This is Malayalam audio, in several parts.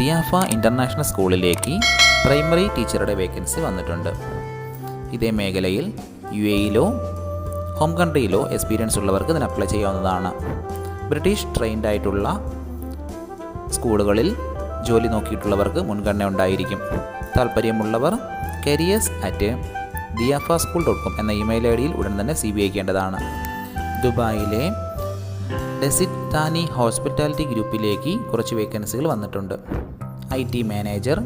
ദിയാഫ ഇന്റർനാഷണൽ സ്കൂളിലേക്ക് പ്രൈമറി ടീച്ചറുടെ വേക്കൻസി വന്നിട്ടുണ്ട്. ഇതേ മേഖലയിൽ യു എയിലോ ഹോം കൺട്രിയിലോ എക്സ്പീരിയൻസ് ഉള്ളവർക്ക് ഇതിന് അപ്ലൈ ചെയ്യാവുന്നതാണ്. ബ്രിട്ടീഷ് ട്രെയിൻഡ് ആയിട്ടുള്ള സ്കൂളുകളിൽ ജോലി നോക്കിയിട്ടുള്ളവർക്ക് മുൻഗണന ഉണ്ടായിരിക്കും. താല്പര്യമുള്ളവർ careers at Diyafah school dot com എന്ന ഇമെയിൽ ഐ ഡിയിൽ ഉടൻ തന്നെ സി ബി അയക്കേണ്ടതാണ് ദുബായിലെ ഡെസിറ്റാനി ഹോസ്പിറ്റാലിറ്റി ഗ്രൂപ്പിലേക്ക് കുറച്ച് വേക്കൻസികൾ വന്നിട്ടുണ്ട്. I T manager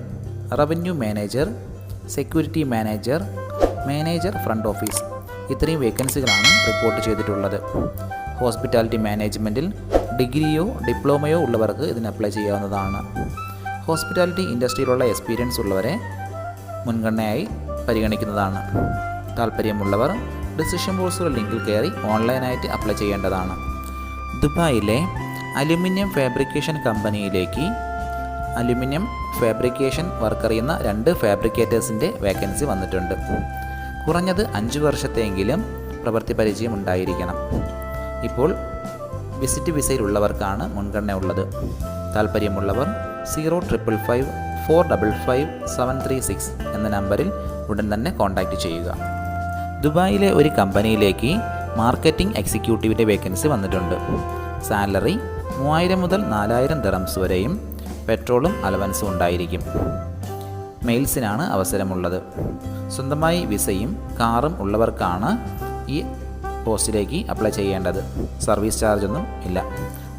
revenue manager security manager manager front office ഇത്രയും വേക്കൻസികളാണ് റിപ്പോർട്ട് ചെയ്തിട്ടുള്ളത്. ഹോസ്പിറ്റാലിറ്റി മാനേജ്മെന്റിൽ ഡിഗ്രിയോ ഡിപ്ലോമയോ ഉള്ളവർക്ക് ഇതിന് അപ്ലൈ ചെയ്യാവുന്നതാണ്. ഹോസ്പിറ്റാലിറ്റി ഇൻഡസ്ട്രിയിലുള്ള എക്സ്പീരിയൻസ് ഉള്ളവരെ മുൻഗണനയായി പരിഗണിക്കുന്നതാണ്. താല്പര്യമുള്ളവർ ഡിസിഷൻ ബോർഡ്സുകൾ ലിങ്കിൽ കയറി ഓൺലൈനായിട്ട് അപ്ലൈ ചെയ്യേണ്ടതാണ്. ദുബായിലെ അലുമിനിയം ഫാബ്രിക്കേഷൻ കമ്പനിയിലേക്ക് അലുമിനിയം ഫാബ്രിക്കേഷൻ വർക്ക് അറിയുന്ന രണ്ട് ഫാബ്രിക്കേറ്റേഴ്സിന്റെ വേക്കൻസി വന്നിട്ടുണ്ട്. കുറഞ്ഞത് അഞ്ച് വർഷത്തെങ്കിലും പ്രവൃത്തി പരിചയം ഉണ്ടായിരിക്കണം ഇപ്പോൾ വിസിറ്റ് വിസയിലുള്ളവർക്കാണ് മുൻഗണന ഉള്ളത്. താല്പര്യമുള്ളവർ zero triple five four double five seven three six എന്ന നമ്പറിൽ ഉടൻ തന്നെ കോൺടാക്റ്റ് ചെയ്യുക. ദുബായിലെ ഒരു കമ്പനിയിലേക്ക് മാർക്കറ്റിംഗ് എക്സിക്യൂട്ടീവിന്റെ വേക്കൻസി വന്നിട്ടുണ്ട്. സാലറി മൂവായിരം മുതൽ നാലായിരം ദിറംസ് വരെയും പെട്രോളും അലവൻസും ഉണ്ടായിരിക്കും. മെയിൽസിനാണ് അവസരമുള്ളത്. സ്വന്തമായി വിസയും കാറും ഉള്ളവർക്കാണ് ഈ പോസ്റ്റിലേക്ക് അപ്ലൈ ചെയ്യേണ്ടത്. സർവീസ് ചാർജൊന്നും ഇല്ല.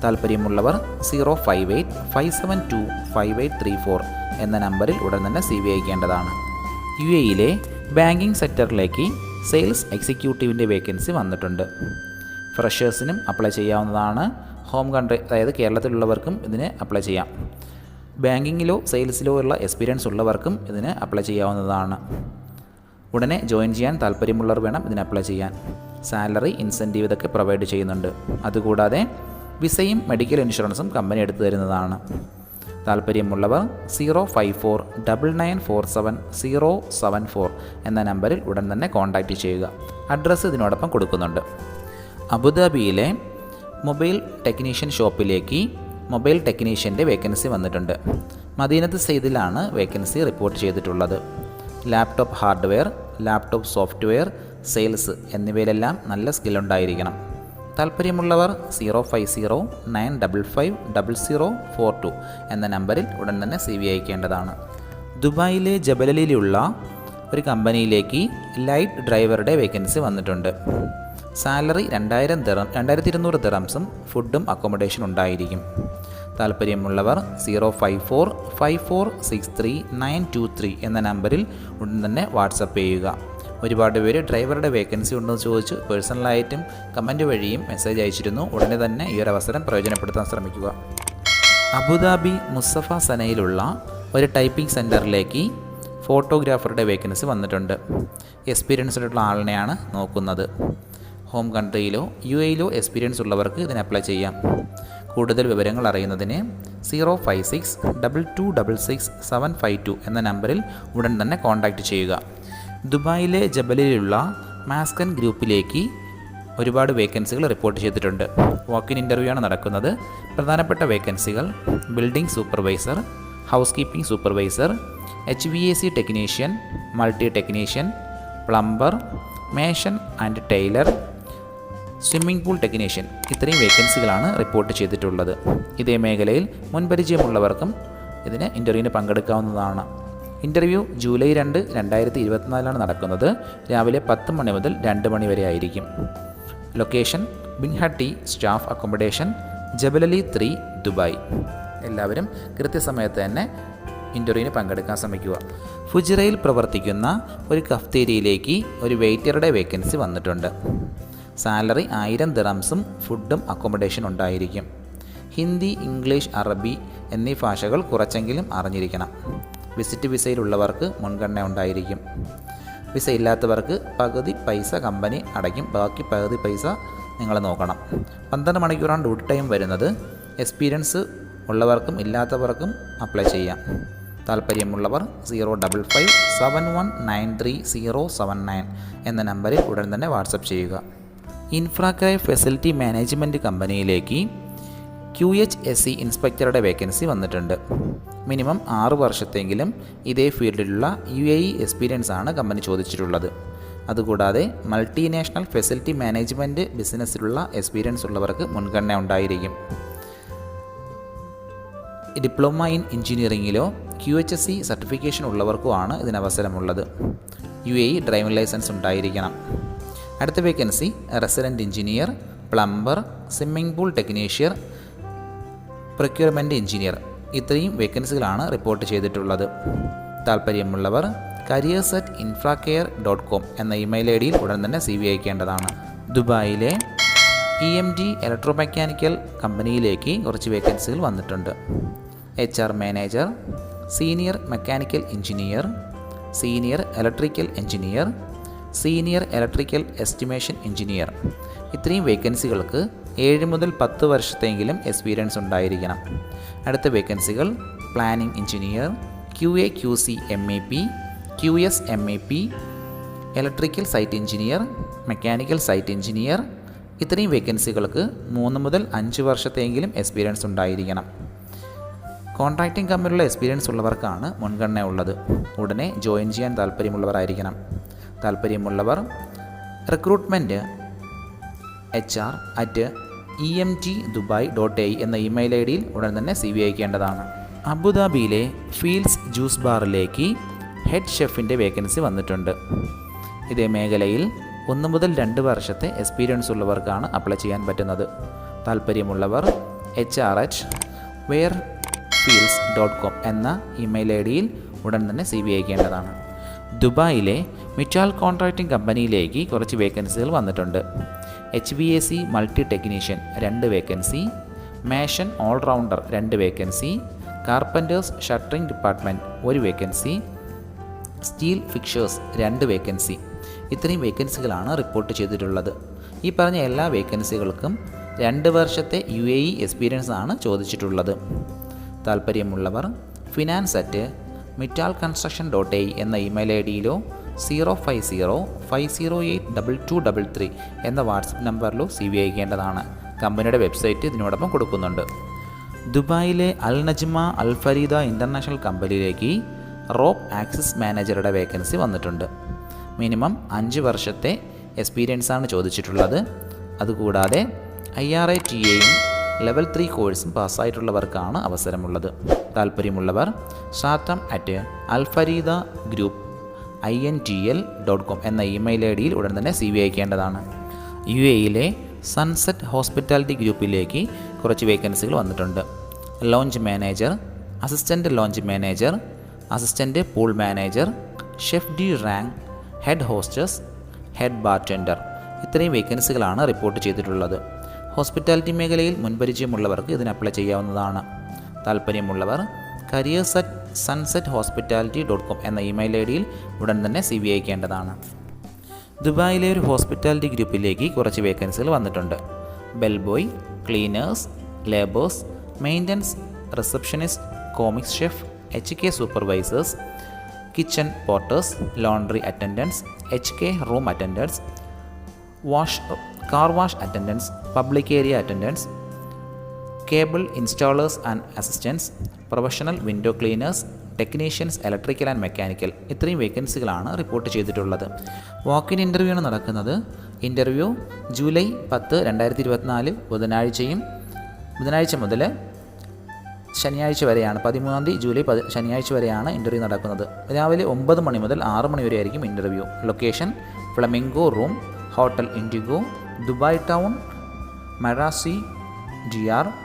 താല്പര്യമുള്ളവർ zero five eight five seven two five eight three four എന്ന നമ്പറിൽ ഉടൻ തന്നെ സി വി അയക്കേണ്ടതാണ് യു എയിലെ ബാങ്കിംഗ് സെക്ടറിലേക്ക് സെയിൽസ് എക്സിക്യൂട്ടീവിന്റെ വേക്കൻസി വന്നിട്ടുണ്ട്. ഫ്രഷേഴ്സിനും അപ്ലൈ ചെയ്യാവുന്നതാണ്. ഹോം കൺട്രി അതായത് കേരളത്തിലുള്ളവർക്കും ഇതിന് അപ്ലൈ ചെയ്യാം. ബാങ്കിങ്ങിലോ സെയിൽസിലോ ഉള്ള എക്സ്പീരിയൻസ് ഉള്ളവർക്കും ഇതിന് അപ്ലൈ ചെയ്യാവുന്നതാണ്. ഉടനെ ജോയിൻ ചെയ്യാൻ താല്പര്യമുള്ളവർ വേണം ഇതിന് അപ്ലൈ ചെയ്യാൻ. സാലറി ഇൻസെന്റീവ് ഇതൊക്കെ പ്രൊവൈഡ് ചെയ്യുന്നുണ്ട്. അതുകൂടാതെ വിസയും മെഡിക്കൽ ഇൻഷുറൻസും കമ്പനി എടുത്തു തരുന്നതാണ്. താല്പര്യമുള്ളവർ zero five four double nine four seven zero seven four എന്ന നമ്പറിൽ ഉടൻ തന്നെ കോൺടാക്റ്റ് ചെയ്യുക. അഡ്രസ്സ് ഇതിനോടൊപ്പം കൊടുക്കുന്നുണ്ട്. അബുദാബിയിലെ മൊബൈൽ ടെക്നീഷ്യൻ ഷോപ്പിലേക്ക് മൊബൈൽ ടെക്നീഷ്യന്റെ വേക്കൻസി വന്നിട്ടുണ്ട്. മദീനത്ത് സെയ്ദിലാണ് വേക്കൻസി റിപ്പോർട്ട് ചെയ്തിട്ടുള്ളത്. Laptop hardware laptop software sales എന്നിവയിലെല്ലാം നല്ല സ്കില്ലുണ്ടായിരിക്കണം. താല്പര്യമുള്ളവർ zero five zero nine double five double zero four two എന്ന നമ്പറിൽ ഉടൻ തന്നെ സി വി അയക്കേണ്ടതാണ്. ദുബായിലെ ജബലലിലുള്ള ഒരു കമ്പനിയിലേക്ക് ലൈറ്റ് ഡ്രൈവറുടെ വേക്കൻസി വന്നിട്ടുണ്ട്. സാലറി രണ്ടായിരം ദിറം രണ്ടായിരത്തി ഇരുന്നൂറ് ദിറംസും ഫുഡും അക്കോമഡേഷൻ ഉണ്ടായിരിക്കും. താല്പര്യമുള്ളവർ zero five four five four six three nine two three എന്ന നമ്പറിൽ ഉടൻ തന്നെ വാട്സപ്പ് ചെയ്യുക. ഒരുപാട് പേര് ഡ്രൈവറുടെ വേക്കൻസി ഉണ്ടോ ഉണ്ടെന്ന് ചോദിച്ച് പേഴ്സണലായിട്ടും കമന്റ് വഴിയും മെസ്സേജ് അയച്ചിരുന്നു. ഉടനെ തന്നെ ഈ ഒരു അവസരം പ്രയോജനപ്പെടുത്താൻ ശ്രമിക്കുക. അബുദാബി മുസഫ സനയിലുള്ള ഒരു ടൈപ്പിംഗ് സെന്ററിലേക്ക് ഫോട്ടോഗ്രാഫറുടെ വേക്കൻസി വന്നിട്ടുണ്ട്. എക്സ്പീരിയൻസ്ഡുള്ള ആളിനെയാണ് നോക്കുന്നത്. ഹോം കൺട്രിയിലോ യു എയിലോ എക്സ്പീരിയൻസ് ഉള്ളവർക്ക് ഇതിന് അപ്ലൈ ചെയ്യാം. കൂടുതൽ വിവരങ്ങൾ അറിയുന്നതിന് zero five six double two double six seven five two എന്ന നമ്പറിൽ ഉടൻ തന്നെ കോൺടാക്റ്റ് ചെയ്യുക. ദുബായിലെ ജബലിലുള്ള മാസ്കൻ ഗ്രൂപ്പിലേക്ക് ഒരുപാട് വേക്കൻസികൾ റിപ്പോർട്ട് ചെയ്തിട്ടുണ്ട്. വാക്കിൻ ഇന്റർവ്യൂ ആണ് നടക്കുന്നത്. പ്രധാനപ്പെട്ട വേക്കൻസികൾ building supervisor house keeping supervisor H V A C technician multi technician plumber mason and tiler swimming pool technician ഇത്രയും വേക്കൻസികളാണ് റിപ്പോർട്ട് ചെയ്തിട്ടുള്ളത്. ഇതേ മേഖലയിൽ മുൻപരിചയമുള്ളവർക്കും ഇതിന് ഇന്റർവ്യൂവിന് പങ്കെടുക്കാവുന്നതാണ്. ഇന്റർവ്യൂ ജൂലൈ രണ്ട് രണ്ടായിരത്തി ഇരുപത്തിനാലിലാണ് നടക്കുന്നത്. രാവിലെ പത്ത് മണി മുതൽ രണ്ട് മണി വരെ ആയിരിക്കും. Location Binhatti staff accommodation Jebel Ali three Dubai. എല്ലാവരും കൃത്യസമയത്ത് തന്നെ ഇന്റർവ്യൂവിന് പങ്കെടുക്കാൻ ശ്രമിക്കുക. ഫുജിറയിൽ പ്രവർത്തിക്കുന്ന ഒരു കഫ്തേരിയയിലേക്ക് ഒരു വെയിറ്ററുടെ വേക്കൻസി വന്നിട്ടുണ്ട്. സാലറി ആയിരം ദിറംസും ഫുഡും അക്കോമഡേഷൻ ഉണ്ടായിരിക്കും. ഹിന്ദി ഇംഗ്ലീഷ് അറബി എന്നീ ഭാഷകൾ കുറച്ചെങ്കിലും അറിഞ്ഞിരിക്കണം. വിസിറ്റ് വിസയിലുള്ളവർക്ക് മുൻഗണന ഉണ്ടായിരിക്കും. വിസ ഇല്ലാത്തവർക്ക് പകുതി പൈസ കമ്പനി അടയ്ക്കും. ബാക്കി പകുതി പൈസ നിങ്ങൾ നോക്കണം. പന്ത്രണ്ട് മണിക്കൂറാണ് ഡ്യൂട്ടി ടൈം വരുന്നത്. എക്സ്പീരിയൻസ് ഉള്ളവർക്കും ഇല്ലാത്തവർക്കും അപ്ലൈ ചെയ്യാം. താല്പര്യമുള്ളവർ zero double five seven one nine three zero seven nine എന്ന നമ്പറിൽ ഉടൻ തന്നെ വാട്സപ്പ് ചെയ്യുക. ഇൻഫ്രാക്രൈ ഫെസിലിറ്റി മാനേജ്മെന്റ് കമ്പനിയിലേക്ക് ക്യു എച്ച് എസ് സി ഇൻസ്പെക്ടറുടെ വേക്കൻസി വന്നിട്ടുണ്ട്. മിനിമം ആറ് വർഷത്തെങ്കിലും ഇതേ ഫീൽഡിലുള്ള യു എ ഇ എക്സ്പീരിയൻസ് ആണ് കമ്പനി ചോദിച്ചിട്ടുള്ളത്. അതുകൂടാതെ മൾട്ടിനാഷണൽ ഫെസിലിറ്റി മാനേജ്മെന്റ് ബിസിനസ്സിലുള്ള എക്സ്പീരിയൻസ് ഉള്ളവർക്ക് മുൻഗണന ഉണ്ടായിരിക്കും. Diploma in എഞ്ചിനീയറിംഗിലോ Q H S C certification ഉള്ളവർക്കുമാണ് ഇതിനവസരമുള്ളത്. U A E driving licence ഉണ്ടായിരിക്കണം. അടുത്ത vacancy resident engineer plumber swimming pool technician procurement engineer ഇത്രയും വേക്കൻസികളാണ് റിപ്പോർട്ട് ചെയ്തിട്ടുള്ളത്. താല്പര്യമുള്ളവർ careers at Infracare dot com എന്ന ഇമെയിൽ ഐ ഡിയിൽ ഉടൻ തന്നെ സി വി അയക്കേണ്ടതാണ്. ദുബായിലെ E M D electro mechanical കമ്പനിയിലേക്ക് കുറച്ച് വേക്കൻസികൾ വന്നിട്ടുണ്ട്. H R manager senior mechanical engineer senior electrical engineer senior electrical estimation engineer ഇത്രയും വേക്കൻസികൾക്ക് ഏഴ് മുതൽ പത്ത് വർഷത്തെങ്കിലും എക്സ്പീരിയൻസ് ഉണ്ടായിരിക്കണം. അടുത്ത വേക്കൻസികൾ planning engineer Q A Q C M A P Q S M A P electrical site engineer mechanical site engineer ഇത്രയും വേക്കൻസികൾക്ക് മൂന്ന് മുതൽ അഞ്ച് വർഷത്തെങ്കിലും എക്സ്പീരിയൻസ് ഉണ്ടായിരിക്കണം. കോൺട്രാക്റ്റിംഗ് കമ്പനിയുള്ള എക്സ്പീരിയൻസ് ഉള്ളവർക്കാണ് മുൻഗണന ഉള്ളത്. ഉടനെ ജോയിൻ ചെയ്യാൻ താല്പര്യമുള്ളവരായിരിക്കണം. താല്പര്യമുള്ളവർ recruitment H R at E M T Dubai dot A എന്ന ഇമെയിൽ ഐ ഡിയിൽ ഉടൻ തന്നെ സി വി അയക്കേണ്ടതാണ്. അബുദാബിയിലെ ഫീൽസ് ജ്യൂസ് ബാറിലേക്ക് ഹെഡ് ഷെഫിന്റെ വേക്കൻസി വന്നിട്ടുണ്ട്. ഇതേ മേഖലയിൽ ഒന്ന് മുതൽ രണ്ട് വർഷത്തെ എക്സ്പീരിയൻസ് ഉള്ളവർക്കാണ് അപ്ലൈ ചെയ്യാൻ പറ്റുന്നത്. താല്പര്യമുള്ളവർ H R H where Feels dot com എന്ന ഇമെയിൽ ഐ ഡിയിൽ ഉടൻ തന്നെ സി വി അയക്കേണ്ടതാണ്. ദുബായിലെ മിറ്റാൽ കോൺട്രാക്റ്റിംഗ് കമ്പനിയിലേക്ക് കുറച്ച് വേക്കൻസികൾ വന്നിട്ടുണ്ട്. H B A C multi technician രണ്ട് വേക്കൻസി മേഷൻ ഓൾറൗണ്ടർ രണ്ട് വേക്കൻസി കാർപ്പന്റേഴ്സ് ഷട്ടറിംഗ് ഡിപ്പാർട്ട്മെന്റ് ഒരു വേക്കൻസി സ്റ്റീൽ ഫിക്ഷേഴ്സ് രണ്ട് വേക്കൻസി. ഇത്രയും വേക്കൻസികളാണ് റിപ്പോർട്ട് ചെയ്തിട്ടുള്ളത്. ഈ പറഞ്ഞ എല്ലാ വേക്കൻസികൾക്കും രണ്ട് വർഷത്തെ യു എ ഇ എക്സ്പീരിയൻസ് ആണ് ചോദിച്ചിട്ടുള്ളത്. താല്പര്യമുള്ളവർ finance at Mittal construction dot A എന്ന email I ഡിയിലോ zero five zero five zero eight double two double three എന്ന വാട്സപ്പ് നമ്പറിലോ സി വി അയക്കേണ്ടതാണ്. കമ്പനിയുടെ വെബ്സൈറ്റ് ഇതിനോടൊപ്പം കൊടുക്കുന്നുണ്ട്. ദുബായിലെ Al Najma Al Farida international കമ്പനിയിലേക്ക് റോപ്പ് ആക്സിസ് മാനേജറുടെ വേക്കൻസി വന്നിട്ടുണ്ട്. മിനിമം അഞ്ച് വർഷത്തെ എക്സ്പീരിയൻസാണ് ചോദിച്ചിട്ടുള്ളത്. അതുകൂടാതെ ഐ ആർ ഐ ടി എയും ലെവൽ ത്രീ കോഴ്സും പാസ്സായിട്ടുള്ളവർക്കാണ് അവസരമുള്ളത്. താല്പര്യമുള്ളവർ ഷാത്തം at Alfarida group I N T L dot com എന്ന ഇമെയിൽ ഐ ഡിയിൽ ഉടൻ തന്നെ സി വി അയക്കേണ്ടതാണ്. യു എയിലെ സൺസെറ്റ് ഹോസ്പിറ്റാലിറ്റി ഗ്രൂപ്പിലേക്ക് കുറച്ച് വേക്കൻസികൾ വന്നിട്ടുണ്ട്. Lounge manager assistant lounge manager assistant pool manager chef de rank head hostess head bartender ഇത്രയും വേക്കൻസികളാണ് റിപ്പോർട്ട് ചെയ്തിട്ടുള്ളത്. ഹോസ്പിറ്റാലിറ്റി മേഖലയിൽ മുൻപരിചയമുള്ളവർക്ക് ഇതിന് അപ്ലൈ ചെയ്യാവുന്നതാണ്. താല്പര്യമുള്ളവർ careers at sunset hospitality dot com എന്ന ഇമെയിൽ ഐ ഡിയിൽ ഉടൻ തന്നെ സി വി അയക്കേണ്ടതാണ്. ദുബായിലെ ഒരു ഹോസ്പിറ്റാലിറ്റി ഗ്രൂപ്പിലേക്ക് കുറച്ച് വേക്കൻസികൾ വന്നിട്ടുണ്ട്. Bellboy cleaners labours maintenance receptionist commis chef H K supervisors kitchen porters laundry attendants H K room attendants wash car wash attendants public area attendants cable installers and assistants professional window cleaners technicians electrical and mechanical ഇത്രയും വേക്കൻസികളാണ് റിപ്പോർട്ട് ചെയ്തിട്ടുള്ളത്. വാക്കിൻ ഇന്റർവ്യൂ ആണ് നടക്കുന്നത്. ഇന്റർവ്യൂ ജൂലൈ പത്ത് രണ്ടായിരത്തി ഇരുപത്തിനാല് ബുധനാഴ്ചയും ബുധനാഴ്ച മുതൽ ശനിയാഴ്ച വരെയാണ്. പതിമൂന്നാം തീയതി ജൂലൈ പതി ശനിയാഴ്ച വരെയാണ് ഇന്റർവ്യൂ നടക്കുന്നത്. രാവിലെ ഒമ്പത് മണി മുതൽ ആറ് മണി വരെ ആയിരിക്കും interview location Flamingo room hotel Indigo Dubai town Marasi G R